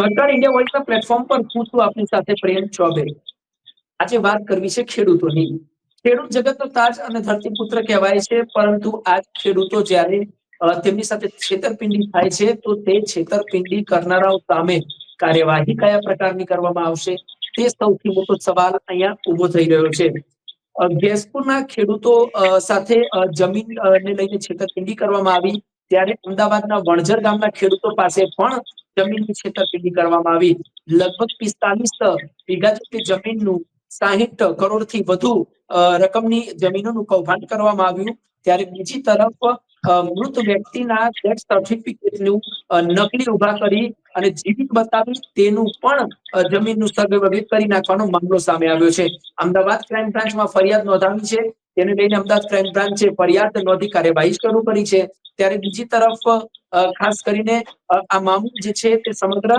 નમસ્કાર India વોઇસના platform પર હું છું આપની સાથે પ્રેમ ચોબે. આજે વાત કરવી છે ખેડૂતોની. ખેડૂત જગતનો તાજ અને ધરતીપુત્ર કહેવાય છે, પરંતુ આજ ખેડૂતો જ્યારે તેમની સાથે છેતરપિંડી થાય છે, તો તે છેતરપિંડી કરનારાઓ સામે કાર્યવાહી કયા પ્રકારની કરવામાં આવશે, તે સૌથી મોટો સવાલ અહીંયા ઊભો થઈ રહ્યો છે. ગેસપુરના ખેડૂતો સાથે જમીન ને લઈને છેતરપિંડી કરવામાં આવી, ત્યારે અમદાવાદના વણઝર ગામના ખેડૂતો પાસે પણ જમીનની છેતરપિંડી કરવામાં આવી. લગભગ પિસ્તાલીસ વીઘા જેટલી જમીનનું સાહીઠ કરોડથી વધુ રકમની જમીનોનું કૌભાંડ કરવામાં આવ્યું. ત્યારે બીજી તરફ મૃત વ્યક્તિના ડેથ સર્ટિફિકેટનું નકલી ઊભા કરી અને જીવિત બતાવી તેનું પણ જમીનનું સર્વે કરી નાખવાનો મામલો સામે આવ્યો છે. અમદાવાદ ક્રાઇમ બ્રાન્ચમાં ફરિયાદ નોંધાવી છે. તેને લઈને અમદાવાદ ક્રાઇમ બ્રાન્ચે ફરિયાદ નોંધી કાર્યવાહી શરૂ કરી છે. ત્યારે બીજી તરફ ખાસ કરીને આ મામલો જે છે તે સમગ્ર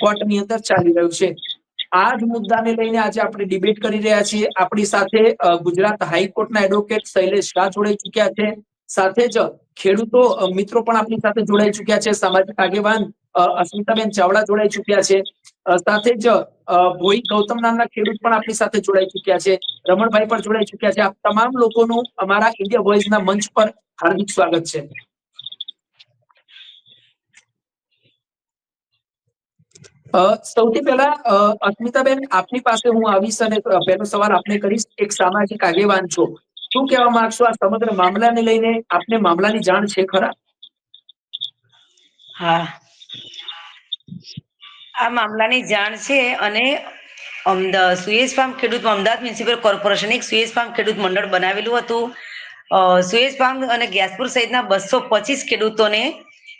કોર્ટની અંદર ચાલી રહ્યું છે. આ જ મુદ્દાને લઈને આજે આપણે ડિબેટ કરી રહ્યા છીએ. આપણી સાથે ગુજરાત હાઈકોર્ટના એડવોકેટ શૈલેષ શાહ જોડાઈ ચુક્યા છે. સાથે જ ખેડૂતો મિત્રો પણ આપણી સાથે જોડાઈ ચુક્યા છે. સામાજિક આગેવાન અસ્મિતાબેન ચાવડા જોડાઈ ચુક્યા છે. સાથે જ ભોઈ ગૌતમ નામના ખેડૂત પણ આપણી સાથે જોડાઈ ચુક્યા છે. રમણભાઈ પણ જોડાઈ ચુક્યા છે. આપ તમામ લોકોનું અમારા ઇન્ડિયા વોઇસના મંચ પર હાર્દિક સ્વાગત છે. સૌથી પહેલા અસ્મિતાબેન, આપની પાસે હું આવીશ અને પહેલો સવાલ આપને કરીશ. એક સામાજિક આગેવાન છો. શું કહેવા માંગશો આ સમગ્ર મામલાને લઈને? આપને મામલાની જાણ છે ખરા? હા. આ મામલાની જાણ છે અને અમદાવાદ સુએઝ ફાર્મ ખેડૂત અમદાવાદ મ્યુનિસિપલ કોર્પોરેશન એક સુએઝ ફાર્મ ખેડૂત મંડળ બનાવેલું હતું. સુએઝ ફાર્મ અને ગેસપુર સહિતના બસો પચીસ ખેડૂતોને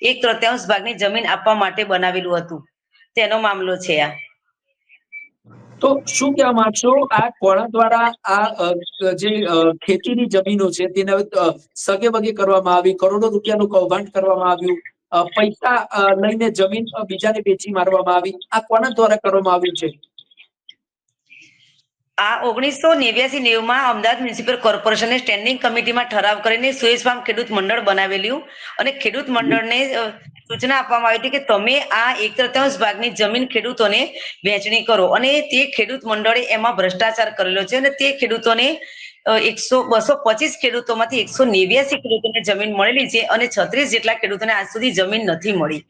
એક તૃતીયાંશ ભાગની જમીન આપવા માટે બનાવેલું હતું. તેનો મામલો છે આ. તો શું કહેવા માંગશો? આ કોણા દ્વારા આ જે ખેતીની જમીનો છે, તેને સગે વગે કરવામાં આવી, કરોડો રૂપિયાનું કૌભાંડ કરવામાં આવ્યું પૈસા લઈને જમીન બીજાને વેચી મારવામાં આવી. આ કોના દ્વારા કરવામાં આવ્યું છે? આ ઓગણીસો નેવ્યાસી નેવમાં અમદાવાદ મ્યુનિસિપલ કોર્પોરેશને સ્ટેન્ડિંગ કમિટીમાં ઠરાવ કરીને સુએઝ ફાર્મ ખેડૂત મંડળ બનાવેલું અને ખેડૂત મંડળને સૂચના આપવામાં આવી હતી કે તમે આ એક તૃતીયાંશ ભાગની જમીન ખેડૂતોને વહેંચણી કરો. અને તે ખેડૂત મંડળે એમાં ભ્રષ્ટાચાર કરેલો છે અને તે ખેડૂતોને એકસો, બસો પચીસ ખેડૂતોમાંથી એકસો નેવ્યાસી ખેડૂતોને જમીન મળેલી છે અને છત્રીસ જેટલા ખેડૂતોને આજ સુધી જમીન નથી મળી.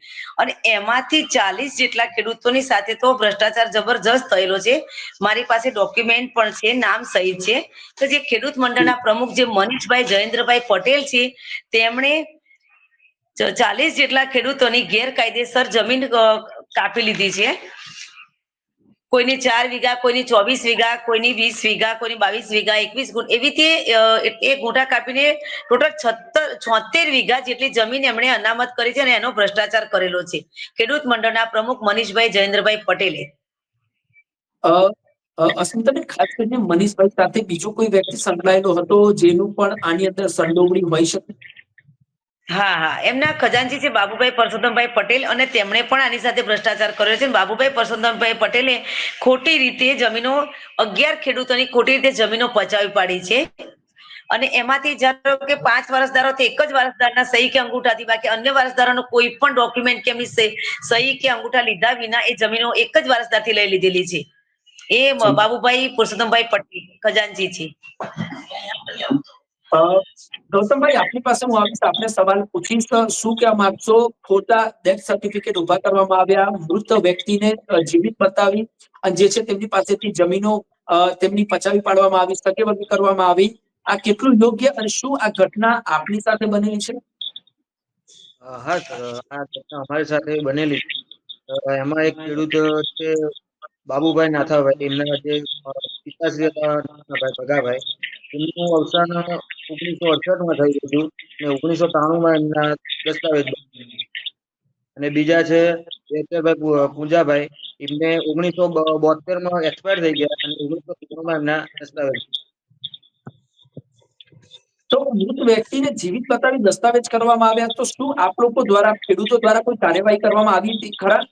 અને એમાંથી ચાલીસ જેટલા ખેડૂતોની સાથે તો ભ્રષ્ટાચાર જબરજસ્ત થયેલો છે. મારી પાસે ડોક્યુમેન્ટ પણ છે, નામ સહિત છે. તો જે ખેડૂત મંડળના પ્રમુખ જે મનીષભાઈ જયેન્દ્રભાઈ પટેલ છે, તેમણે ચાલીસ જેટલા ખેડૂતોની ગેરકાયદેસર જમીન કાપી લીધી છે. કોઈની ચાર વીઘા, કોઈની ચોવીસ વીઘા, કોઈની વીસ વીઘા, કોઈની બાવીસ વીઘા, એકવીસ ગુણ, એવી રીતે એક ગુંઠા કાપીને ટોટલ છત્તર, છોતેર વીઘા જેટલી જમીન એમણે અનામત કરી છે અને એનો ભ્રષ્ટાચાર કરેલો છે. ખેડૂત મંડળના પ્રમુખ મનીષભાઈ જયેન્દ્રભાઈ પટેલે. અસ્મિતાબેન ખાસ કરીને મનીષભાઈ સાથે બીજો કોઈ વ્યક્તિ સંકળાયેલો હતો જેનું પણ આની અંદર સંડોવણી હોઈ શકે? હા હા. એમના ખજાનચી છે બાબુભાઈ પરસોત્તમભાઈ પટેલ અને તેમણે પણ આની સાથે ભ્રષ્ટાચાર કર્યો છે. બાબુભાઈ પરસોત્તમભાઈ પટેલે ખોટી રીતે જમીનો, અગિયાર ખેડૂતોની ખોટી રીતે જમીનો પચાવી પાડી છે. અને એમાંથી ધારો કે પાંચ વારસદારો એક જ વારસદારના સહી કે અંગૂઠાથી બાકી અન્ય વારસદારોનો કોઈ પણ ડોક્યુમેન્ટ કે એમની સહી કે અંગૂઠા લીધા વિના એ જમીનો એક જ વારસદારથી લઈ લીધેલી છે. એ બાબુભાઈ પુરુષોત્તમભાઈ પટેલ ખજાનજી છે. ગૌતમભાઈ આપની પાસે હું આવીશ આપને સવાલ પૂછીશ શું કહેવા માંગશો ખોટા ડેથ સર્ટિફિકેટ ઊભા કરવામાં આવ્યા મૃત વ્યક્તિને જીવિત બતાવી અને જે છે તેમની પાસેથી જમીનો તેમની પચાવી પાડવામાં આવી સગેવગી કરવામાં આવી, આ કેટલું યોગ્ય અને શું આ ઘટના આપની સાથે બનેલી છે? હા, સર, આ ઘટના અમારી સાથે બનેલી એમાં એક ખેડૂત છે, બાબુભાઈ નાથાભાઈ. એમના જે પિતાશ્રી હતા ભગાભાઈ. એમનું અવસાન ઓગણીસો અડસઠમાં થયું હતું અને ઓગણીસો ત્રાણુંમાં એમના દસ્તાવેજ અને બીજા છે એચરભાઈ પૂંજાભાઈ એમને ઓગણીસો બોતેરમાં એક્સપાયર થઈ ગયા અને ઓગણીસો ત્રાણુંમાં એમના દસ્તાવેજ તો મૃત વ્યક્તિને જીવિત બતાવી દસ્તાવેજ કરવામાં આવ્યા તો શું આપ લોકો દ્વારા ખેડૂતો દ્વારા કોઈ કાર્યવાહી કરવામાં આવી હતી? ખરા?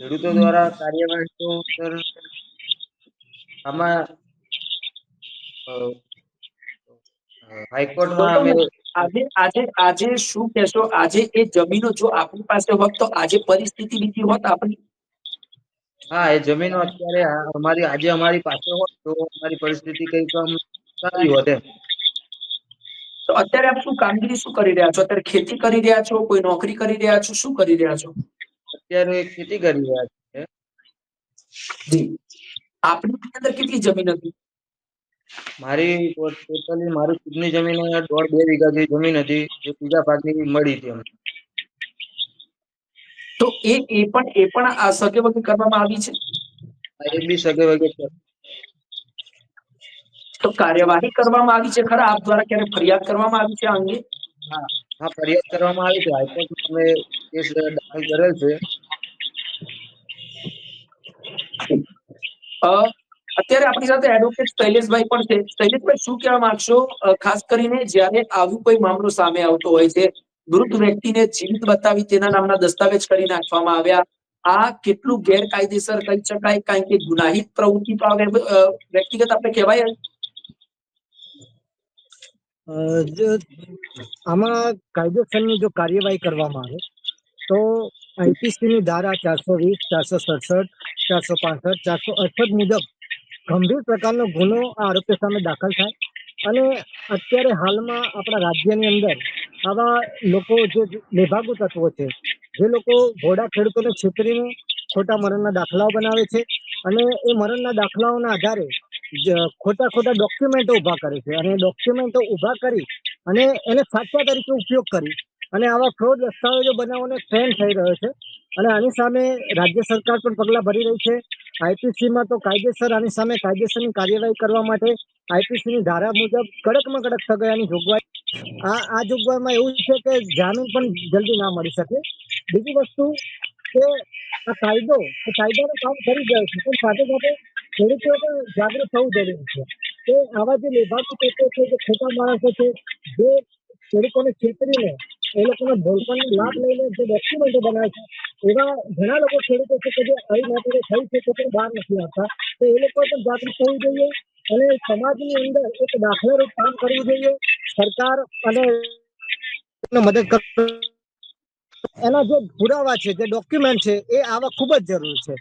ખેડૂતો દ્વારા કાર્યવાહી તો સર આમાં હાઈકોર્ટમાં આજે આજે આજે શું કહેશો? આજે એ જમીનો જો આપણી પાસે હોત તો આજે પરિસ્થિતિ બીજી હોત આપણી? હા એ જમીનો અત્યારે અમારી આજે અમારી પાસે હોત તો અમારી પરિસ્થિતિ કંઈક આમ સારી હોત એમ. તો અત્યારે આપ શું કામગીરી શું કરી રહ્યા છો? અત્યારે ખેતી કરી રહ્યા છો? કોઈ નોકરી કરી રહ્યા છો? શું કરી રહ્યા છો? અત્યારે ખેતી કરી રહ્યા છે. જી. આપની અંદર કેટલી જમીન હતી? મારી ટોટલી મારી ખુદની જમીન દોઢ બે વીઘા જેવી જમીન હતી જે બીજા ભાગની મળી હતી અમને. તો એ એ પણ એ પણ આ સગે વગે કરવામાં આવી છે? એ બી સગે વગે તો કાર્યવાહી કરવામાં આવી છે ખરા? આપ દ્વારા ક્યારે ફરિયાદ કરવામાં આવી છે આ અંગે? હા ફરિયાદ કરવામાં આવી છે. હાઈકોર્ટ અમે કેસ દાખલ કરેલ છે. અત્યારે આપણી સાથે એડવોકેટ શૈલેષભાઈ પણ છે. શૈલેષભાઈ, શું કહેવા માંગશો? ખાસ કરીને જ્યારે આવું કોઈ મામલો સામે આવતો હોય છે, વૃદ્ધ વ્યક્તિને જીવિત બતાવી તેના નામના દસ્તાવેજ કરી નાખવામાં આવ્યા. આ કેટલું ગેરકાયદેસર કહી શકાય? કારણ કે ગુનાહિત પ્રવૃત્તિ તો વ્યક્તિગત આપણે કહેવાય આમાં કાયદેસરની જો કાર્યવાહી કરવામાં આવે, તો આઈપીસી ની ધારા ચારસો વીસ, ચારસો સડસઠ, ચારસો પાસઠ, ચારસો અડસઠ મુજબ ગંભીર પ્રકારનો ગુનો આ આરોપી સામે દાખલ થાય. અને અત્યારે હાલમાં આપણા રાજ્યની અંદર આવા લોકો જે લેભાગુ તત્વો છે, જે લોકો ઘોડા ખેડૂતોને છેતરીને ખોટા મરણના દાખલાઓ બનાવે છે અને એ મરણના દાખલાઓના આધારે ખોટા ખોટા ડોક્યુમેન્ટો ઊભા કરે છે. અને ડોક્યુમેન્ટો ઊભા કરી અને એને સાચા તરીકે ઉપયોગ કરી અને આવા ફ્રોડ દસ્તાવેજો બનાવવાનો ટ્રેન્ડ થઈ રહ્યો છે, અને આની સામે રાજ્ય સરકાર પણ પગલાં ભરી રહી છે. આઈપીસીમાં તો કાયદેસર, આની સામે કાયદેસરની કાર્યવાહી કરવા માટે આઈપીસીની ધારા મુજબ કડકમાં કડક સગાયાની જોગવાઈ. આ આ જોગવાઈમાં એવું છે કે જામીન પણ જલ્દી ના મળી શકે. બીજી વસ્તુ કે આ કાયદો કાયદાનું કામ કરી જાય છે. પણ સાથે સાથે ખેડૂતો પણ જાગૃત થવું જરૂરી છે. કે આવા જે લેભાગુ તત્વો છે, જે ખોટા માણસો છે, જે ખેડૂતોને છેતરીને એ લોકોના ભોળપણનો લાભ લઈને જે ડોક્યુમેન્ટો બનાવે છે એવા ઘણા લોકો ખેડૂતો છે કે જે આવી નોકરીઓ થઈ છે તો બહાર નથી આવતા. તો એ લોકો પણ જાગૃત થવું જોઈએ અને સમાજની અંદર એક દાખલારૂપ કામ કરવું જોઈએ. સરકાર અને મદદ કર એના જે પુરાવા છે જે ડોક્યુમેન્ટ છે એ આવા ખૂબ જ જરૂરી છે.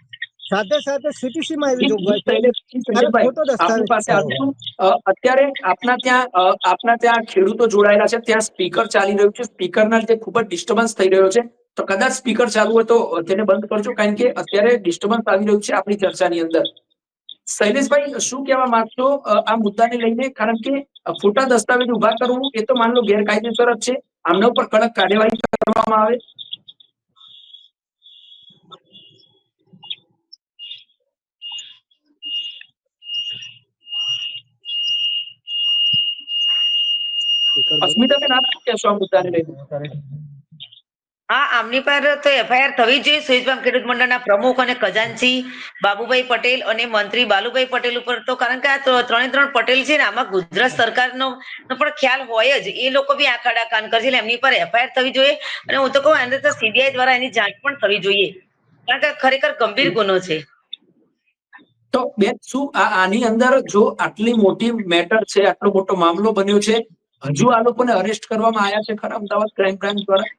સાથે સાથે સીટીસી માં એવી જોગવાઈ ખોટો દસ્તાવેજ. અત્યારે આપના ત્યાં આપના ત્યાં ખેડૂતો જોડાયેલા છે ત્યાં સ્પીકર ચાલી રહ્યું છે. સ્પીકરના લીધે ખૂબ જ ડિસ્ટર્બન્સ થઈ રહ્યો છે. તો કદાચ સ્પીકર ચાલુ હોય તો તેને બંધ કરજો કારણ કે અત્યારે ડિસ્ટર્બન્સ આવી રહ્યું છે આપણી ચર્ચાની અંદર. શૈલેષભાઈ શું કહેવા માંગશો? આ મુદ્દાને લઈને કારણ કે ખોટા દસ્તાવેજ ઊભા કરવું એ તો માન લો ગેરકાયદેસર જ છે. આમના ઉપર કડક કાર્યવાહી કરવામાં આવે. અસ્મિતાબેન આપ શું કહેશો આ મુદ્દાને લઈને? હા આમની પર તો એફઆઈઆર થવી જોઈએ. સુઈજ પામ ખેડૂત મંડળના પ્રમુખ અને ખજાનચી બાબુભાઈ પટેલ અને મંત્રી બાલુભાઈ પટેલ ઉપર તો કારણ કે આ ત્રણે ત્રણ પટેલ છે ને આમાં ગુજરાત સરકારનો પણ ખ્યાલ હોય જ. એ લોકો બી આ ખાડા કાન કરે છે એટલે એમની પર એફઆઈઆર થવી જોઈએ. અને હું તો કહું અંદર તો સીબીઆઈ દ્વારા એની જાંચ પણ થવી જોઈએ. કારણ કે ખરેખર ગંભીર ગુનો છે. તો બેન શું આ આની અંદર જો આટલી મોટી મેટર છે આટલો મોટો મામલો બન્યો છે હજુ આ લોકોને અરેસ્ટ કરવામાં આવ્યા છે ખરા અમદાવાદ ક્રાઇમ બ્રાન્ચ દ્વારા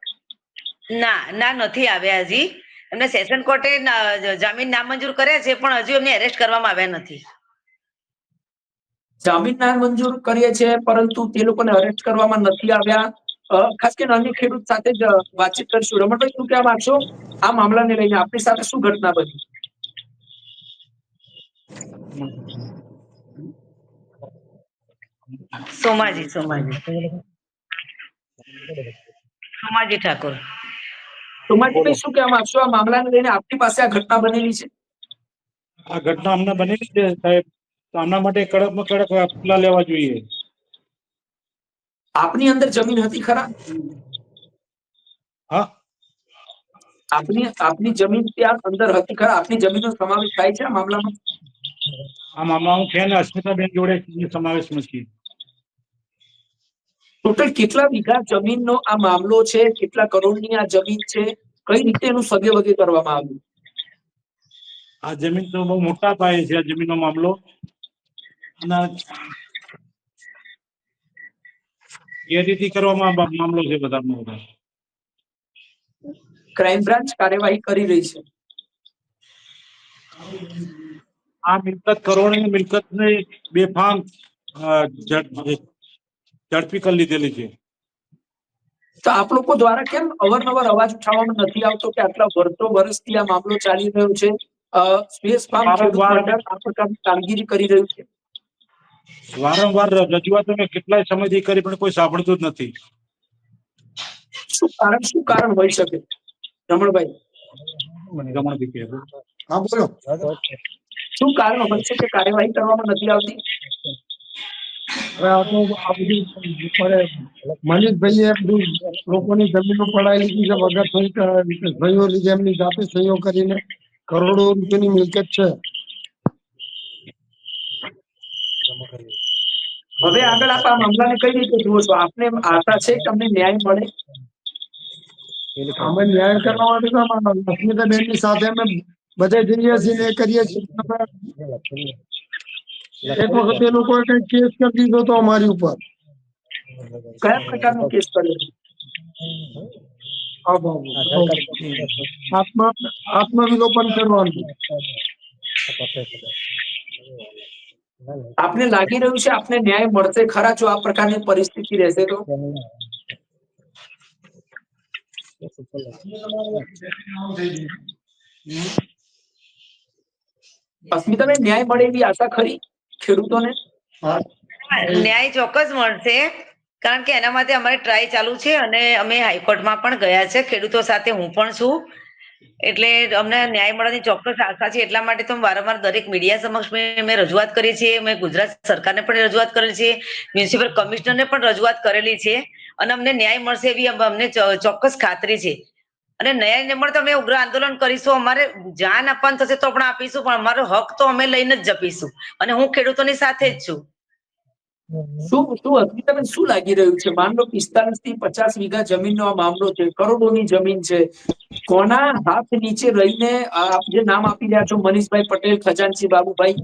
ના ના નથી આવ્યા હજી. એમને સેશન કોર્ટે જામીન નામંજૂર કર્યા છે પણ હજુ એમને અરેસ્ટ કરવામાં આવ્યા નથી. જામીન નામંજૂર કરીએ છે પરંતુ તે લોકોને અરેસ્ટ કરવામાં નથી આવ્યા. ખાસ કરીને અન્ય ખેડૂત સાથે જ વાતચીત કરીશું. રમણભાઈ શું કહેવા માંગશો? આ મામલાને લઈને આપણી સાથે શું ઘટના બની? સોમાજી સોમાજી. સોમાજી ઠાકોર. સોમાજીભાઈ શું કહેવા માંગશો? આ મામલાને લઈને આપની પાસે આ ઘટના બનેલી છે? આ ઘટના અમને બનેલી છે સાહેબ. તો આના માટે કડકમાં કડક પગલા લેવા જોઈએ. આપની અંદર જમીન હતી ખરા? હા. આપની આપની જમીન ત્યાં અંદર હતી ખરા? આપની જમીનનો સમાવેશ થાય છે આ મામલામાં? આ મામલામાં છે ને અસ્મિતાબેન જોડે સમાવેશ નથી. ટોટલ કેટલા વીઘા જમીનનો આ મામલો છે? કેટલા કરોડની આ જમીન છે? કઈ રીતે એનું સગે વગે કરવામાં આવ્યું? આ જમીન તો બહુ મોટા પાયે છે આ જમીનનો મામલો. અને ગેરરીતિ કરવામાં મામલો છે બધાનો બધા. ક્રાઇમ બ્રાન્ચ કાર્યવાહી કરી રહી છે. આ મિલકત કરોડની મિલકતને બેફામ ઝડપી કરી લીધેલી છે. તો આપ લોકો દ્વારા કેમ અવારનવાર અવાજ ઉઠાવવામાં નથી આવતો કે આટલા વર્ષો વર્ષથી આ મામલો ચાલી રહ્યો છે? સ્પેસ ફાર્મ આ પ્રકારની કામગીરી કરી રહ્યું છે? વારંવાર રજૂઆત મેં કેટલાય સમયથી કરી પણ કોઈ સાંભળતું જ નથી. શું કારણ શું કારણ હોઈ શકે? રમણભાઈ. છે. હા બોલો. શું કારણ હોય છે કાર્યવાહી કરવામાં નથી આવતી? આ બધું લોકોની જમીનો પડાવી લીધી છે વગર સહીઓ લીધે એમની જાતે સહીઓ કરીને કરોડો રૂપિયાની મિલકત છે. હવે આગળ આપ આ મામલાને કઈ રીતે જુઓ છો? આપને આશા છે કે તમને ન્યાય મળે? અમે ન્યાય કરવા માટે તો અસ્મિતાબેનની સાથે અમે બધે જઈએ છીએ એ કરીએ છીએ. એક વખત એ લોકોએ કઈ કેસ કરી દીધો તો અમારી ઉપર. કયા પ્રકારનો કેસ કર્યો. આત્મા આત્મવિલોપન કરવાનું. આપને લાગી રહ્યું છે આપને ન્યાય મળશે ખરા જો આ પ્રકારની પરિસ્થિતિ રહેશે તો? અસ્મિતાને ન્યાય મળે એવી આશા ખરી? ખેડૂતોને? ન્યાય ચોક્કસ મળશે. કારણ કે એના માટે અમારે ટ્રાય ચાલુ છે અને અમે હાઈકોર્ટમાં પણ ગયા છે. ખેડૂતો સાથે હું પણ છું. એટલે અમને ન્યાય મળવાની ચોક્કસ આશા છે. એટલા માટે તો વારંવાર દરેક મીડિયા સમક્ષ અમે મેં રજૂઆત કરી છે. મેં ગુજરાત સરકારને પણ રજૂઆત કરેલી છે. મ્યુનિસિપલ કમિશનરને પણ રજૂઆત કરેલી છે. અને અમને ન્યાય મળશે એવી અમને ચોક્કસ ખાતરી છે. અને ન્યાય નંબર તો અમે ઉગ્ર આંદોલન કરીશું. અમારે જાન આપવાનું થશે તો પણ આપીશું, પણ અમારો હક તો અમે લઈને જ જપીશું. અને હું ખેડૂતોની સાથે જ છું. શું શું અસ્મિતાબેન શું લાગી રહ્યું છે? માન લો પિસ્તાલીસથી પચાસ વીઘા જમીનનો આ મામલો છે. કરોડોની જમીન છે. કોના હાથ નીચે રહીને આપ જે નામ આપી રહ્યા છો, મનીષભાઈ પટેલ ખજાનસિંહ બાબુભાઈ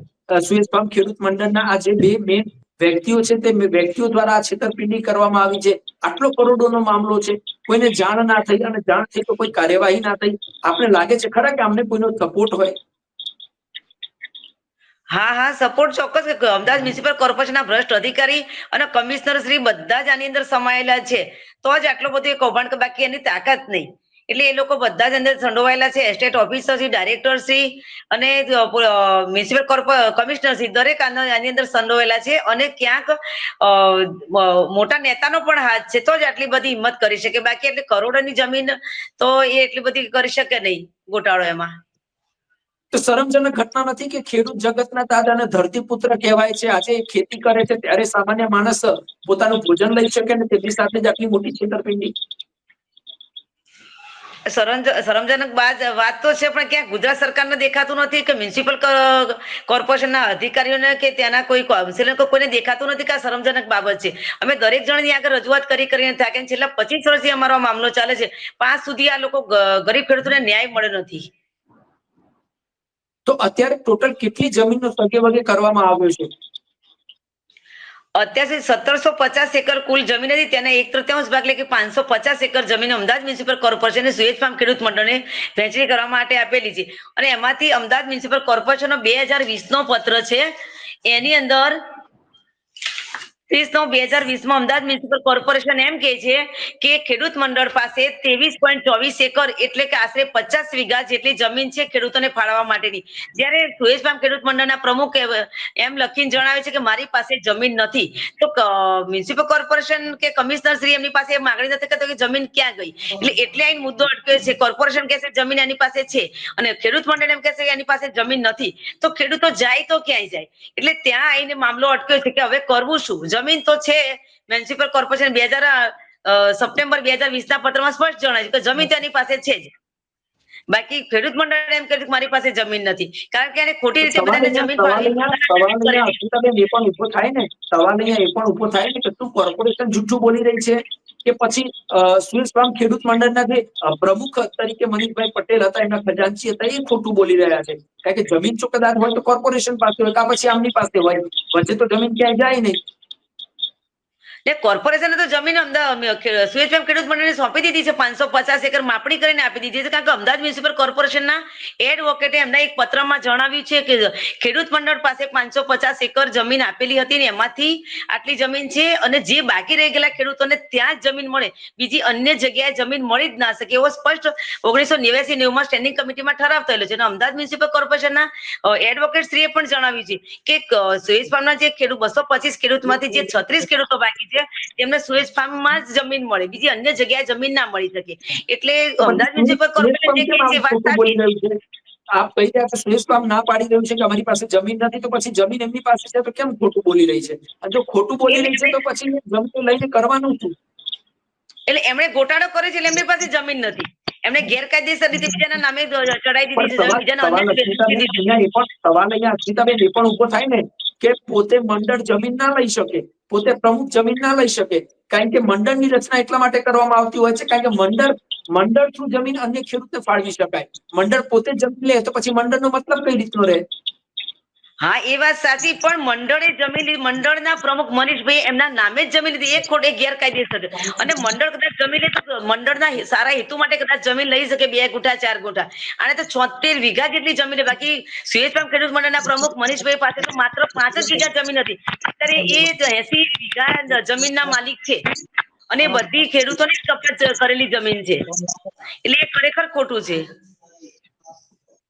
સુએઝ ખેડૂત મંડળના આ જે બે મેન વ્યક્તિઓ છે, તે વ્યક્તિઓ દ્વારા આ છેતરપિંડી કરવામાં આવી છે. આટલો કરોડોનો મામલો છે, કોઈને જાણ ના થઈ અને જાણ થઈ તો કોઈ કાર્યવાહી ના થઈ. આપણે લાગે છે ખરા કે અમને કોઈનો સપોર્ટ હોય? હા હા સપોર્ટ ચોક્કસ અમદાવાદ મ્યુનિસિપલ કોર્પોરેશનના ભ્રષ્ટ અધિકારી અને કમિશનર શ્રી બધા જ આની અંદર સમાયેલા છે. તો જ આટલો બધો કૌભાંડ કે બાકી એની તાકાત નહીં. એટલે એ લોકો બધા જ અંદર સંડોવાયેલા છે એસ્ટેટ ડાયરેક્ટર શ્રી અને મ્યુનિસિપલ કમિશનર શ્રી, દરેક આનો- અંદર સંડોવાયેલા છે અને ક્યાંક મોટા નેતાનો પણ હાથ છે, તો જ આટલી બધી હિંમત કરી શકે. બાકી એટલે કરોડોની જમીન તો એ એટલી બધી કરી શકે નહીં ગોટાળો એમાં. તો શરમજનક ઘટના નથી કે ખેડૂત જગતના દાદા અને ધરતીપુત્ર કહેવાય છે? આજે ખેતી કરે છે ત્યારે સામાન્ય માણસ પોતાનું ભોજન લઈ શકે ને તેની સાથે જ આટલી મોટી છેતરપિંડી? શરમજનક વાત તો છે, પણ ક્યાંક ગુજરાત સરકારને દેખાતું નથી કે મ્યુનિસિપલ કોર્પોરેશનના અધિકારીઓને કે ત્યાંના કોઈ કાઉન્સિલર કોઈને દેખાતું નથી કે આ શરમજનક બાબત છે. અમે દરેક જણની આગળ રજૂઆત કરી, કરીને થાકે અને છેલ્લા પચીસ વર્ષથી અમારો મામલો ચાલે છે. પાંચ સુધી આ લોકો ગરીબ ખેડૂતોને ન્યાય મળ્યો નથી. તો અત્યારે ટોટલ કેટલી જમીનનો સગે વગે કરવામાં આવ્યો છે? અત્યાર સત્તરસો પચાસ એકર કુલ જમીન હતી. તેના એક તૃતીયાંશ ભાગ એટલે કે પાંચસો પચાસ એકર જમીન Ahmedabad municipal corporation sewage farm ખેડૂત મંડળને વહેંચણી કરવા માટે આપેલી છે. અને એમાંથી અમદાવાદ મ્યુનિસિપલ કોર્પોરેશનનો બે હજાર વીસ નો પત્ર છે. એની અંદર ત્રીસ નવ બે હજાર વીસમાં અમદાવાદ મ્યુનિસિપલ કોર્પોરેશન એમ કે છે કે ખેડૂત મંડળ પાસે ત્રેવીસ પોઈન્ટ ચોવીસ એકર એટલે કે આશરે પચાસ વીઘા જેટલી જમીન છે ખેડૂતોને ફાળવવા માટેની. જ્યારે સુએજ ફાર્મ ખેડૂત મંડળના પ્રમુખ એમ- લખીને જણાવે છે કે મારી પાસે જમીન નથી. તો મ્યુનિસિપલ કોર્પોરેશન કે કમિશનર શ્રી એમની પાસે માગણી નથી કરતો કે જમીન ક્યાં ગઈ. એટલે એટલે આ મુદ્દો અટક્યો છે. કોર્પોરેશન કે છે જમીન એની પાસે છે અને ખેડૂત મંડળ એમ કહે છે કે એની પાસે જમીન નથી. તો ખેડૂતો જાય તો ક્યાંય જાય. એટલે ત્યાં આવીને મામલો અટક્યો છે કે હવે કરવું શું? જમીન તો છે મ્યુનિસિપલ કોર્પોરેશન બે હજાર સપ્ટેમ્બર બે હજાર વીસ ના પત્રમાં સ્પષ્ટ જણાય છે કે જમીન તેની પાસે છે જ. બાકી ખેડૂત મંડળ એમ કહે છે મારી પાસે જમીન નથી. કારણ કે એને ખોટી રીતે બધાને જમીન એ પણ ઊભો થાય ને સવાલ એ પણ ઊભો થાય ને કે શું કોર્પોરેશન જુઠ્ઠું બોલી રહી છે કે પછી સ્વીસ ખેડૂત મંડળના જે પ્રમુખ તરીકે મનીષભાઈ પટેલ હતા એમના ખજાનચી હતા એ ખોટું બોલી રહ્યા છે. કારણ કે જમીન જો કદાચ હોય તો કોર્પોરેશન પાસે હોય કા પછી આમની પાસે હોય? વચ્ચે તો જમીન ક્યાંય જાય નહીં. ને કોર્પોરેશને તો જમીન અમદાવાદ સુએજ ખેડૂત મંડળને સોંપી દીધી છે, પાંચસો પચાસ એકર માપણી કરીને આપી દીધી છે. કારણ કે અમદાવાદ મ્યુનિસિપલ કોર્પોરેશનના એડવોકેટે એમના એક પત્રમાં જણાવ્યું છે કે ખેડૂત મંડળ પાસે પાંચસો પચાસ એકર જમીન આપેલી હતી ને એમાંથી આટલી જમીન છે અને જે બાકી રહી ગયેલા ખેડૂતોને ત્યાં જ જમીન મળે. બીજી અન્ય જગ્યાએ જમીન મળી જ ના શકે એવો સ્પષ્ટ ઓગણીસો નેવ્યાસી નેવમાં સ્ટેન્ડિંગ કમિટીમાં ઠરાવ થયેલો છે. અને અમદાવાદ મ્યુનિસિપલ કોર્પોરેશનના એડવોકેટ શ્રીએ પણ જણાવ્યું છે કે સુએજ ફાર્મના જે ખેડૂત બસો પચીસ ખેડૂતમાંથી જે છત્રીસ ખેડૂતો બાકી છે તેમને સુએજ ફાર્મમાં જ જમીન મળે બીજી અન્ય જગ્યાએ જમીન ના મળી શકે. એટલે અમદાવાદ મ્યુનિસિપલ કોર્પોરેશન જે કહે છે એ વાત ખોટું બોલી સાચી છે? આપ કહી રહ્યા છો સુરેશ બામ ના પાડી રહ્યું છે કે અમારી પાસે જમીન નથી તો પછી જમીન એમની પાસે છે તો કેમ ખોટું બોલી રહી છે? અને જો ખોટું બોલી રહી છે તો પછી જમીન લઈને કરવાનું શું? એટલે એમણે ગોટાળો કર્યો છે એટલે એમની પાસે જમીન નથી. એમણે ગેરકાયદેસર રીતે બીજાના નામે ચડાવી દીધી છે બીજાના અન્ય સવાલ અહીંયા અસ્મિતાબેન એ પણ ઊભો થાય ને. કે પોતે મંડળ જમીન ના લઈ શકે, પોતે પ્રમુખ જમીન ના લઈ શકે. કારણ કે મંડળની રચના એટલા માટે કરવામાં આવતી હોય છે, કારણ કે મંડળ મંડળ થ્રુ જમીન અન્ય ખેડૂતને ફાળવી શકાય. મંડળ પોતે જમીન લે તો પછી મંડળનો મતલબ કઈ રીતનો રહે? હા, એ વાત સાચી, પણ મંડળે જમી લીધી મંડળના પ્રમુખ મનીષભાઈ એમના નામે જ જમી લીધી એક ખોટ એ ગેરકાયદેસર. અને મંડળ કદાચ જમી લે તો મંડળના સારા હેતુ માટે કદાચ જમીન લઈ શકે બે ગુઠા, ચાર ગુઠા. અને તો છોતેર વીઘા જેટલી જમીન બાકી સુએજ ફાર્મ ખેડૂત મંડળના પ્રમુખ મનીષભાઈ પાસે તો માત્ર પાંચ જ વીઘા જમીન હતી. અત્યારે એ એસી વીઘા જમીનના માલિક છે. અને બધી ખેડૂતોને કપાત કરેલી જમીન છે. એટલે એ ખરેખર ખોટું છે.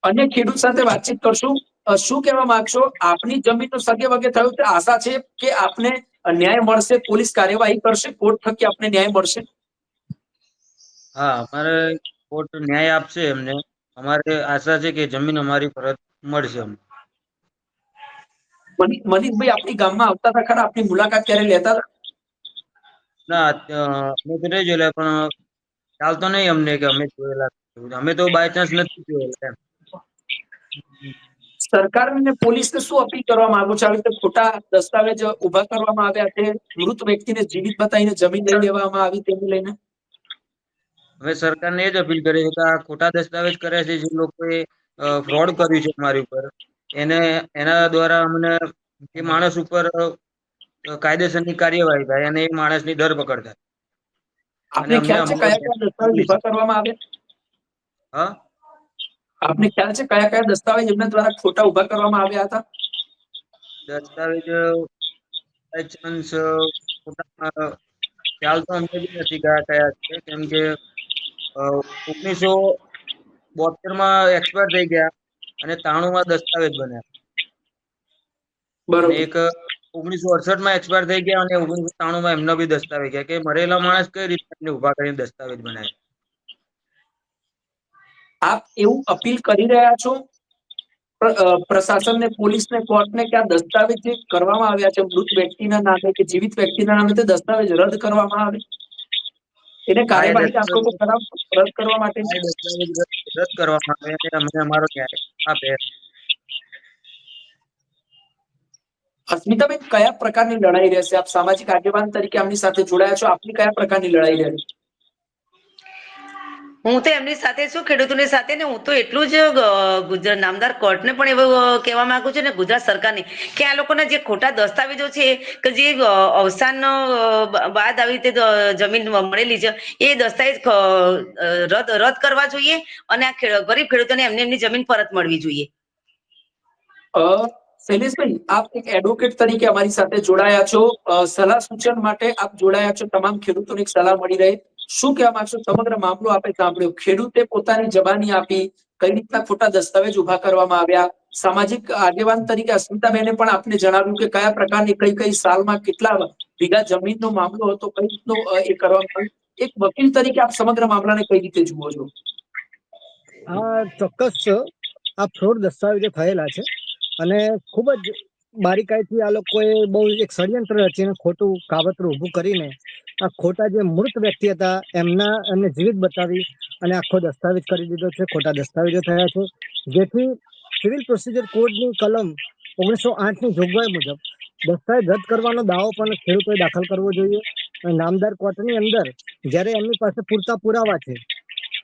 અને ખેડૂત સાથે વાતચીત કરશું. શું કહેવા માંગશો? આપની જમીનનું સગે વગે થયું તો આશા છે કે આપને ન્યાય મળશે. પોલીસ કાર્યવાહી કરશે. કોર્ટ થકી આપને ન્યાય મળશે. હા અમારે કોર્ટ ન્યાય આપશે એમને અમારે આશા છે કે જમીન અમારી પરત મળશે અમને. મની- મનીષભાઈ આપણી ગામમાં આવતા હતા ખરા? આપની મુલાકાત ક્યારે લેતા હતા? ના અમે તો નહીં જોયેલા પણ ચાલતો નહીં અમને કે અમે જોયેલા. અમે તો બાય ચાન્સ નથી જોયેલા એમ. સરકાર અને પોલીસને શું અપીલ કરવા માંગુ છો? આવી રીતે ખોટા દસ્તાવેજ ઊભા કરવામાં આવ્યા છે મૃત વ્યક્તિને જીવિત બતાવીને જમીન લઈ લેવામાં આવી તેને લઈને? હવે સરકારને એ જ અપીલ કરે છે કે આ ખોટા દસ્તાવેજ કર્યા છે જે લોકોએ ફ્રોડ કર્યું છે મારી ઉપર. એને એના દ્વારા અમને એ માણસ ઉપર કાયદેસરની કાર્યવાહી થાય અને એ માણસની ધરપકડ થાય. આપને ખ્યાલ છે કયા કયા દસ્તાવેજ ઊભા કરવામાં આવ્યા? હા? આપને ખ્યાલ છે કયા કયા દસ્તાવેજ એમના દ્વારા ખોટા ઊભા કરવામાં આવ્યા હતા? દસ્તાવેજ અ, ખ્યાલ તો અમને બી નથી કયા કયા છે. કેમ કે ઓગણીસો બોતેરમાં એક્સપાયર થઈ ગયા અને ત્રાણું માં દસ્તાવેજ બન્યા. બરોબર. એક ઓગણીસો અડસઠમાં એક્સપાયર થઈ ગયા અને ઓગણીસો ત્રાણું માં એમનો બી દસ્તાવેજ ગયા કે મરેલા માણસ કઈ રીતે ઊભા કરીને દસ્તાવેજ બનાવે? આપ એવું અપીલ કરી રહ્યા છો? પ્રશાસનને પોલીસને કોર્ટને કે આ દસ્તાવેજ જે કરવામાં આવ્યા છે મૃત વ્યક્તિના નામે કે જીવિત વ્યક્તિના નામે તે દસ્તાવેજ રદ કરવામાં આવે? એને કાર્યવાહી દસ્તાવેજ- આપ ખરાબ રદ કરવા માટે? રદ- કરવામાં આવે અને અમારો ન્યાય આપે. અસ્મિતાબેન કયા પ્રકારની લડાઈ રહેશે? આપ સામાજિક આગેવાન તરીકે આમની સાથે જોડાયા છો. આપની કયા પ્રકારની લડાઈ રહેશે? હું તો એમની સાથે છું, ખેડૂતોની સાથે ને હું તો એટલું જ ગુજરાત નામદાર કોર્ટને પણ એવું કહેવા માંગુ છું ને ગુજરાત સરકારને કે આ લોકોના જે ખોટા દસ્તાવેજો છે કે જે અવસાન બાદ આવી રીતે જમીન મળેલી છે, એ દસ્તાવેજ રદ રદ કરવા જોઈએ અને આ ગરીબ ખેડૂતોને એમની એમની જમીન પરત મળવી જોઈએ. શૈલેષભાઈ, આપ એક એડવોકેટ તરીકે અમારી સાથે જોડાયા છો. સલાહ સૂચન માટે આપ જોડાયા છો. તમામ ખેડૂતોને સલાહ મળી રહે. શું કહેવા માંગશો? સમગ્ર મામલો આપે સાંભળ્યો. ખેડૂતે પોતાની જબાની આપી કઈ રીતના ખોટા દસ્તાવેજ ઊભા કરવામાં આવ્યા? સામાજિક આગેવાન તરીકે અસ્મિતાબેને પણ આપને જણાવ્યું કે કયા પ્રકારની કઈ કઈ સાલમાં કેટલા વીઘા જમીનનો મામલો હતો, કઈ રીતનો એ કરવામાં એક વકીલ તરીકે આપ સમગ્ર મામલાને કઈ રીતે જુઓ છો? આ ચોક્કસ આ ફ્રોડ દસ્તાવેજો થયેલા છે અને ખૂબ જ બારીકાઈથી આ લોકોએ બહુ એક ષડયંત્ર રચીને ખોટું કાવતરું ઊભું કરીને આ ખોટા જે મૃત વ્યક્તિ હતા, એમના એમને જીવિત બતાવી અને આખો દસ્તાવેજ કરી દીધો છે, ખોટા દસ્તાવેજો થયા છે. જેથી સિવિલ પ્રોસિજર કોડની કલમ ઓગણીસો આઠની જોગવાઈ મુજબ દસ્તાવેજ રદ કરવાનો દાવો પણ ખેડૂતોએ દાખલ કરવો જોઈએ. અને નામદાર કોર્ટની અંદર જ્યારે એમની પાસે પૂરતા પુરાવા છે,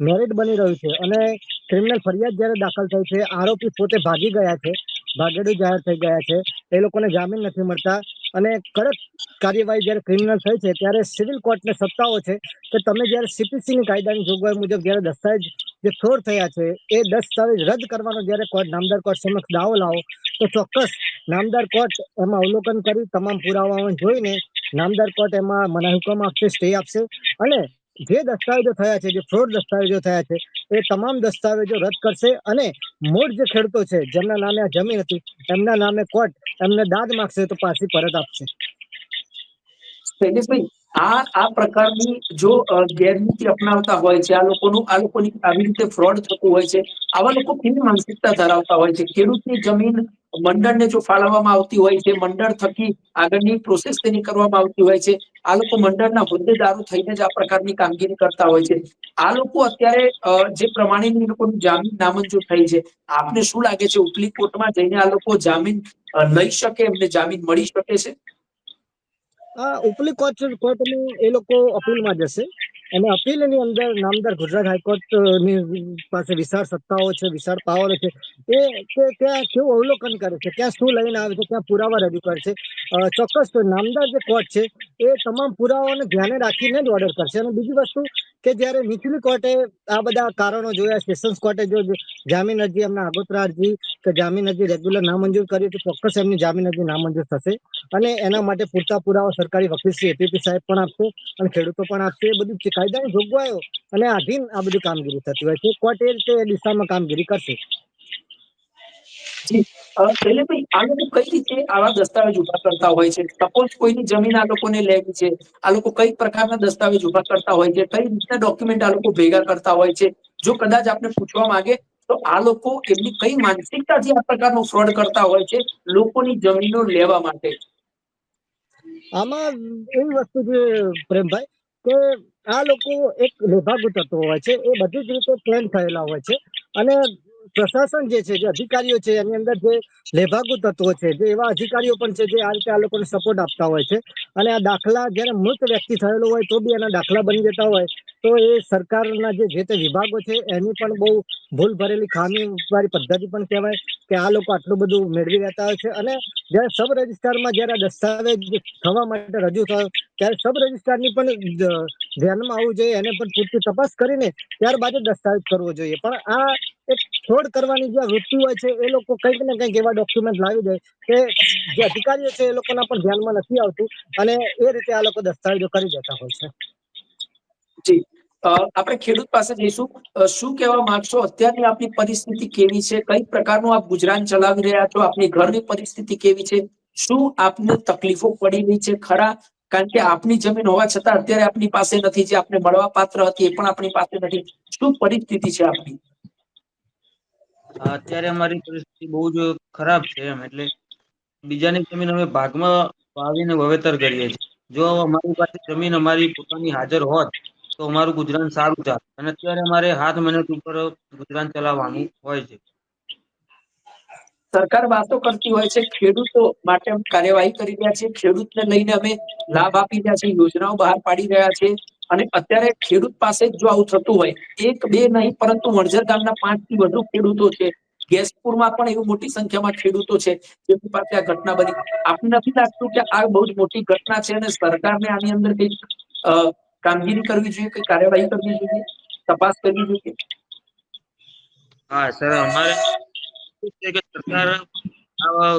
મેરિટ બની રહ્યું છે અને ક્રિમિનલ ફરિયાદ જ્યારે દાખલ થઈ છે, આરોપી પોતે ભાગી ગયા છે, ભાગેડુ જાહેર થઈ ગયા છે, એ લોકોને જામીન નથી મળતા. અને કડક કાર્યવાહી જ્યારે ક્રિમિનલ થઈ છે, ત્યારે સિવિલ કોર્ટને સત્તાઓ છે કે તમે જ્યારે સીપીસીની કાયદાની જોગવાઈ મુજબ જ્યારે દસ્તાવેજ જે ફ્રોડ થયા છે, એ દસ્તાવેજ રદ કરવાનો જ્યારે કોર્ટ નામદાર કોર્ટ સમક્ષ દાવો લાવો, તો ચોક્કસ નામદાર કોર્ટ એમાં અવલોકન કરી, તમામ પુરાવાઓ જોઈને નામદાર કોર્ટ એમાં મનાઈ હુકમ આપશે, સ્ટે આપશે અને જે દસ્તાવેજો થયા છે, જે ફ્રોડ દસ્તાવેજો થયા છે, એ તમામ દસ્તાવેજો રદ કરશે અને મૂળ જે ખેડૂતો છે, જેમના નામે આ જમીન હતી, એમના નામે કોર્ટ એમને દાદ માગશે તો પાછી પરત આપશે. શૈલેષભાઈ આ આ પ્રકારની જો ગેરનીતિ અપનાવતા હોય છે, આ લોકોનું, આ લોકોની આવી રીતે ફ્રોડ થતું હોય છે, આવા લોકો કેવી માનસિકતા ધરાવતા હોય છે? ખેડૂતની જમીન મંડળને જો ફાળવવામાં આવતી હોય છે, મંડળ થકી આગળની પ્રોસેસ તેની કરવામાં આવતી હોય છે, આ લોકો મંડળના હોદ્દેદારો થઈને જ આ પ્રકારની કામગીરી કરતા હોય છે. આ લોકો અત્યારે જે પ્રમાણેની લોકોનું જામીન નામંજૂર થઈ છે, આપને શું લાગે છે? ઉપલી કોર્ટમાં જઈને આ લોકો જામીન લઈ શકે, એમને જામીન મળી શકે છે? ઉપલી કોર્ટ કોર્ટની એ લોકો અપીલમાં જશે. અને અપીલની અંદર નામદાર ગુજરાત હાઈકોર્ટની પાસે વિશાળ સત્તાઓ છે, વિશાળ પાવર છે. એ તે ત્યાં કેવું અવલોકન કરે છે? ત્યાં શું લઈને આવે છે? ત્યાં પુરાવા રજૂ કરે છે? ચોક્કસ નામદાર જે કોર્ટ છે, એ તમામ પુરાવાઓને ધ્યાને રાખીને જ ઓર્ડર કરશે. અને બીજી વસ્તુ કે જ્યારે નીચલી કોર્ટે આ બધા કારણો જોયા, સેશન્સ કોર્ટે જો જામીન અરજી એમના આગોતરા અરજી કે જામીન અરજી રેગ્યુલર નામંજૂર કરી તો ચોક્કસ એમની જામીન અરજી નામંજૂર થશે. અને એના માટે પૂરતા પુરાવા સરકારી વકીલ શ્રી એપીપી સાહેબ પણ આપશે અને ખેડૂતો પણ આપશે. એ બધું કાયદાની જોગવાઈઓ અને આધીન આ બધી કામગીરી થતી હોય છે. કોર્ટ એ રીતે દિશામાં કામગીરી કરશે. લોકો કઈ રીતે આવા દસ્તાવેજ ઊભા કરતા હોય છે? સપોઝ કોઈની જમીન આ લોકોને લેવી છે, આ લોકો કઈ પ્રકારના દસ્તાવેજ ઊભા કરતા હોય છે? કઈ રીતના ડોક્યુમેન્ટ આ લોકો ભેગા કરતા હોય છે? જો કદાચ આપણે પૂછવા માંગે, તો આ લોકો એમની કઈ માનસિકતાથી આ પ્રકારનો ફ્રોડ કરતા હોય છે લોકોની જમીનો લેવા માટે? આમાં એવી વસ્તુ છે, પ્રેમભાઈ, કે આ લોકો એક લેભાગુ તત્વો હોય છે, એ બધી જ રીતે થયેલા હોય છે. અને પ્રશાસન જે છે, જે અધિકારીઓ છે, એની અંદર જે લેભાગુ તત્વો છે, જે એવા અધિકારીઓ પણ છે, જે આ રીતે આ લોકોને સપોર્ટ આપતા હોય છે. અને આ દાખલા જ્યારે મૃત વ્યક્તિ થયેલો હોય તો બી એના દાખલા બની જતા હોય. તો એ સરકારના જે જે તે વિભાગો છે, એની પણ બહુ ભૂલ ભરેલી ખામી વાળી પદ્ધતિ પણ કહેવાય કે આ લોકો આટલું બધું મેળવી લેતા હોય છે. અને જ્યારે સબ રજિસ્ટ્રારમાં જ્યારે દસ્તાવેજ થવા માટે રજૂ થયો, ત્યારે સબ રજિસ્ટ્રારની પણ ધ્યાનમાં આવવું જોઈએ, એને પણ પૂરતી તપાસ કરીને ત્યારબાદ દસ્તાવેજ કરવો જોઈએ. પણ આ ફ્રોડ કરવાની જે વૃત્તિ હોય છે, એ લોકો કંઈક ને કંઈક એવા ડોક્યુમેન્ટ લાવી દે કે જે અધિકારીઓ છે, એ લોકોના પણ ધ્યાનમાં નથી આવતું અને એ રીતે આ લોકો દસ્તાવેજો કરી દેતા હોય છે. જી. આપણે ખેડૂત પાસે જઈશું. શું કહેવા માંગશો? અત્યારની આપની પરિસ્થિતિ કેવી છે? કઈ પ્રકારનું આપ ગુજરાન ચલાવી રહ્યા છો? આપની ઘરની પરિસ્થિતિ કેવી છે? શું આપને તકલીફો પડી રહી છે ખરા? કારણ કે આપની જમીન હોવા છતાં અત્યારે આપની પાસે નથી, જે આપને મળવા પાત્ર હતી, એ પણ આપણી પાસે નથી. શું પરિસ્થિતિ છે આપની? અત્યારે અમારી પરિસ્થિતિ બહુ જ ખરાબ છે એમ, એટલે બીજાની જમીન અમે ભાગમાં વાવીને વાવેતર કરીએ છીએ. જો અમારી પાસે જમીન અમારી પોતાની હાજર હોત, તો અમારું ગુજરાન સારું ચાલે અને અત્યારે અમારે હાથ મહેનત ઉપર ગુજરાન ચલાવવાનું હોય છે. સરકાર વાતો કરતી હોય છે, ખેડૂતો માટે કાર્યવાહી કરી રહ્યા છે ખેડૂતને લઈને અમે લાભ આપી રહ્યા છે યોજનાઓ બહાર પાડી રહ્યા છે અને અત્યારે ખેડૂત પાસે જો આવું થતું હોય, એક, બે નહીં, પરંતુ વણઝર ગામના પાંચથી વધુ ખેડૂતો છે. ગેસપુરમાં પણ એવું મોટી સંખ્યામાં ખેડૂતો છે જેમની પાસે આ ઘટના બની. આપણે નથી લાગતું કે આ બહુ જ મોટી ઘટના છે અને સરકારને આની અંદર કઈ કામગીરી કરવી જોઈએ, કઈ કાર્યવાહી કરવી જોઈએ? તપાસ કરવી જોઈએ? હા, સર, અમારે સરકાર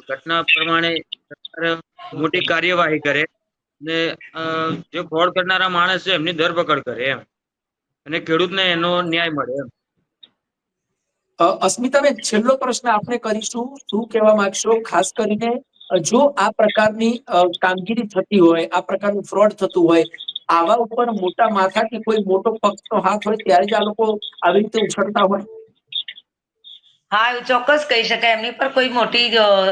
ઘટના પ્રમાણે સરકાર મોટી કાર્યવાહી કરે. ને જે ફ્રોડ કરનારા માણસ છે એમની ધરપકડ કરે એમ. અને ખેડૂતને એનો ન્યાય મળે એમ. અસ્મિતાબેન છેલ્લો પ્રશ્ન આપણે કરીશું. શું કહેવા માંગશો? ખાસ કરીને જો આ પ્રકારની કામગીરી થતી હોય આ પ્રકારનું ફ્રોડ થતું હોય આવા ઉપર મોટા માથા કે કોઈ મોટો પક્ષનો હાથ હોય ત્યારે જ આ લોકો આવી રીતે ઉછળતા હોય? હા એવું ચોક્કસ કહી શકાય. એમની પર કોઈ મોટી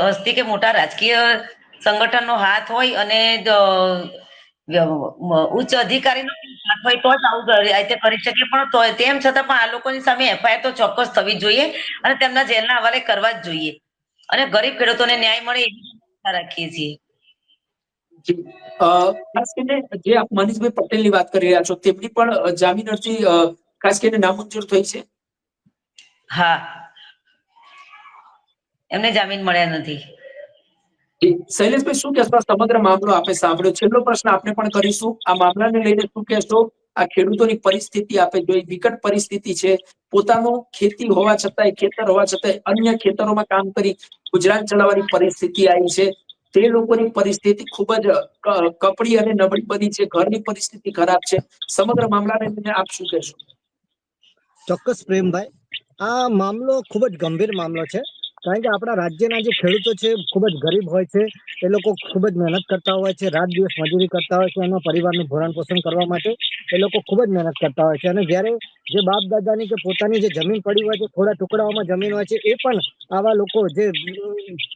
હસ્તી કે મોટા રાજકીય સંગઠનનો હાથ હોય અને ઉચ્ચ અધિકારીનો હાથ હોય તો જ આવું કરી- રીતે કરી શકે પણ તો તેમ છતાં પણ આ લોકોની સામે એફઆઈઆર તો ચોક્કસ થવી જોઈએ અને તેમના જેલના હવાલે કરવા જ જોઈએ. અને ગરીબ ખેડૂતોને ન્યાય મળે એવી રાખીએ છીએ. ખાસ કરીને જે આપ મનીષભાઈ પટેલની વાત કરી રહ્યા છો તેમની પણ જામીન અરજી ખાસ કરીને નામંજૂર થઈ છે? હા. એમને જામીન મળ્યા નથી. શૈલેષભાઈ, શું કહેશો? સમગ્ર મામલો આપે સાંભળ્યો. છેલ્લો પ્રશ્ન આપણે પણ કરીશું. આ મામલાને લઈને શું કહેશો? આ ખેડૂતોની પરિસ્થિતિ આપે જોઈ. વિકટ પરિસ્થિતિ છે. પોતાનું ખેતી હોવા છતાંય, ખેતર હોવા છતાંય, અન્ય ખેતરોમાં કામ કરી ગુજરાત ચલાવવાની પરિસ્થિતિ આવી છે. તે લોકોની પરિસ્થિતિ ખૂબ જ કપડી અને નબળી બની છે. ઘરની પરિસ્થિતિ ખરાબ છે. સમગ્ર મામલાને લઈને આપ શું કહેશો? ચોક્કસ પ્રેમભાઈ, આ મામલો ખૂબ જ ગંભીર મામલો છે. કારણ કે આપણા રાજ્યના જે ખેડૂતો છે, ખૂબ જ ગરીબ હોય છે. એ લોકો ખૂબ જ મહેનત કરતા હોય છે, રાત દિવસ મજૂરી કરતા હોય છે એના પરિવારનું ભરણ પોષણ કરવા માટે એ લોકો ખૂબ જ મહેનત કરતા હોય છે. અને જ્યારે જે બાપ દાદાની કે પોતાની જે જમીન પડી હોય છે, થોડા ટુકડાઓમાં જમીન હોય છે, એ પણ આવા લોકો જે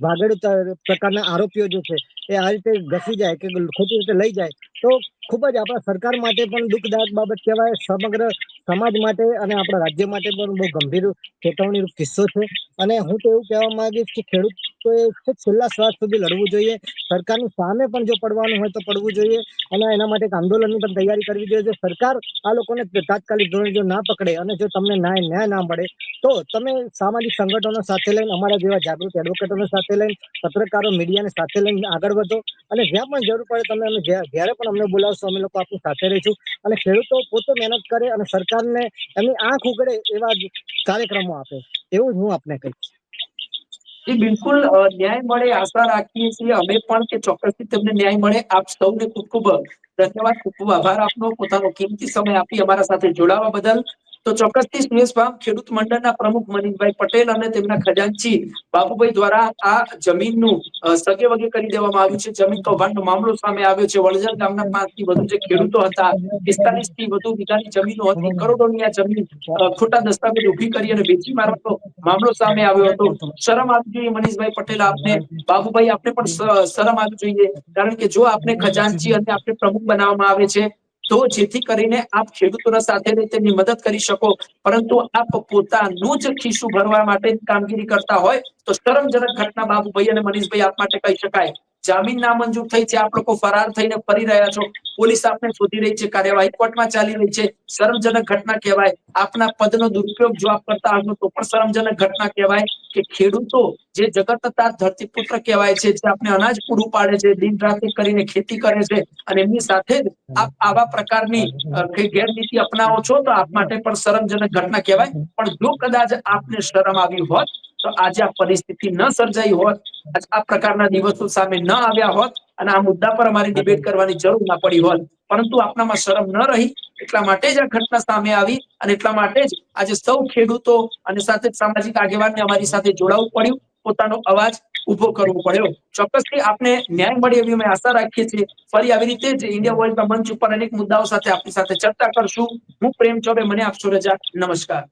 વાગડ પ્રકારના આરોપીઓ જે છે, એ આ રીતે ઘસી જાય કે ખોટી રીતે લઈ જાય તો ખૂબ જ આપણા સરકાર માટે પણ દુઃખદાયક બાબત કહેવાય. સમગ્ર સમાજ માટે અને આપણા રાજ્ય માટે પણ બહુ ગંભીર ચેતવણીરૂપ કિસ્સો છે. અને હું તો એવું કહેવા માંગીશ કે ખેડૂતોએ ખૂબ છેલ્લા શ્વાસ સુધી લડવું જોઈએ. સરકારની સામે પણ જો પડવાનું હોય તો પડવું જોઈએ અને એના માટે એક આંદોલનની પણ તૈયારી કરવી જોઈએ. સરકાર આ લોકોને તાત્કાલિક ધોરણે જો ના પકડે અને જો તમને ન્યાય ન્યાય ના મળે, તો તમે સામાજિક સંગઠનો સાથે લઈને, અમારા જેવા જાગૃત એડવોકેટોને સાથે લઈને, પત્રકારો, મીડિયાને સાથે લઈને આગળ વધો અને જ્યાં પણ જરૂર પડે તમે અમે જ્યારે પણ અમને બોલાવશો, અમે લોકો આપની સાથે રહીશું અને ખેડૂતો પોતે મહેનત કરે અને સરકારને એમની આંખ ઉગડે એવા કાર્યક્રમો આપે. એવું જ હું આપને કહીશ. બિલકુલ ન્યાય મળે, આશા રાખીએ છીએ. અમે પણ કે ચોક્કસથી તમને ન્યાય મળે. આપ સૌને ખૂબ ખૂબ ધન્યવાદ. ખૂબ ખૂબ આભાર આપનો. પોતાનો કિંમતી સમય આપી અમારા સાથે જોડાવા બદલ. તો ચોક્કસથી સુરેશ ફાર્મ ખેડૂત મંડળના પ્રમુખ મનીષભાઈ પટેલ અને તેમના ખજાનચી બાબુભાઈ દ્વારા આ જમીનનું સગે વગે કરી દેવામાં આવ્યું છે. જમીન કૌભાંડનો મામલો સામે આવ્યો છે. વળજર ગામના પાંચ વધુ જે ખેડૂતો હતા પિસ્તાલીસથી વધુ વીઘાની જમીનો હતી. કરોડોની આ જમીન ખોટા દસ્તાવેજ ઊભી કરી અને વેચી મારવાનો મામલો સામે આવ્યો હતો. શરમ આવવી જોઈએ મનીષભાઈ પટેલ આપને. બાબુભાઈ આપને પણ શરમ આવવી જોઈએ. કારણ કે જો આપને ખજાનચી અને આપને પ્રમુખ બનાવવામાં આવે છે તો જેથી કરીને આપ ખેડૂતોના સાથે રહી તેમની મદદ કરી શકો. પરંતુ આપ પોતાનું જ ખિસ્સું ભરવા માટે કામગીરી કરતા હોય તો શરમજનક ઘટના બાબુભાઈ અને મનીષભાઈ આપ માટે કહી શકાય. જામીન નામંજૂર થઈ છે. આપ લોકો ફરાર થઈને ફરી રહ્યા છો. પોલીસ આપને શોધી રહી છે. કાર્યવાહી કોર્ટમાં ચાલી રહી છે. શરમજનક ઘટના કહેવાય. આપના પદનો દુરુપયોગ જો આપ કરતા હશો, તો પણ શરમજનક ઘટના કહેવાય કે ખેડૂતો જે જગતતા ધરતીપુત્ર કહેવાય છે, જે આપણે અનાજ પૂરું પાડે છે, દિન રાત કરીને ખેતી કરે છે અને એમની સાથે જ આપ આવા પ્રકારની ગેરનીતિ અપનાવો છો, તો આપ માટે પણ શરમજનક ઘટના કહેવાય. પણ જો કદાચ આપને શરમ આવી હોત તો આજે આ પરિસ્થિતિ ન સર્જાઈ હોત આ પ્રકારના દિવસો સામે ન આવ્યા હોત અને આ મુદ્દા પર અમારે ડિબેટ કરવાની જરૂર ના પડી હોત. પરંતુ આપણામાં શરમ ન રહી, એટલા માટે જ આ ઘટના સામે આવી અને એટલા માટે જ આજે સૌ ખેડૂતો અને સાથે સામાજિક આગેવાનને અમારી સાથે જોડાવવું પડ્યું. પોતાનો અવાજ ઊભો કરવો પડ્યો. ચોક્કસથી આપને ન્યાય મળે એવી અમે આશા રાખીએ છીએ. ફરી આવી રીતે જ ઇન્ડિયા વર્લ્ડના મંચ ઉપર અનેક મુદ્દાઓ સાથે આપની સાથે ચર્ચા કરશું. હું પ્રેમ ચોબે, મને આપશો રજા નમસ્કાર.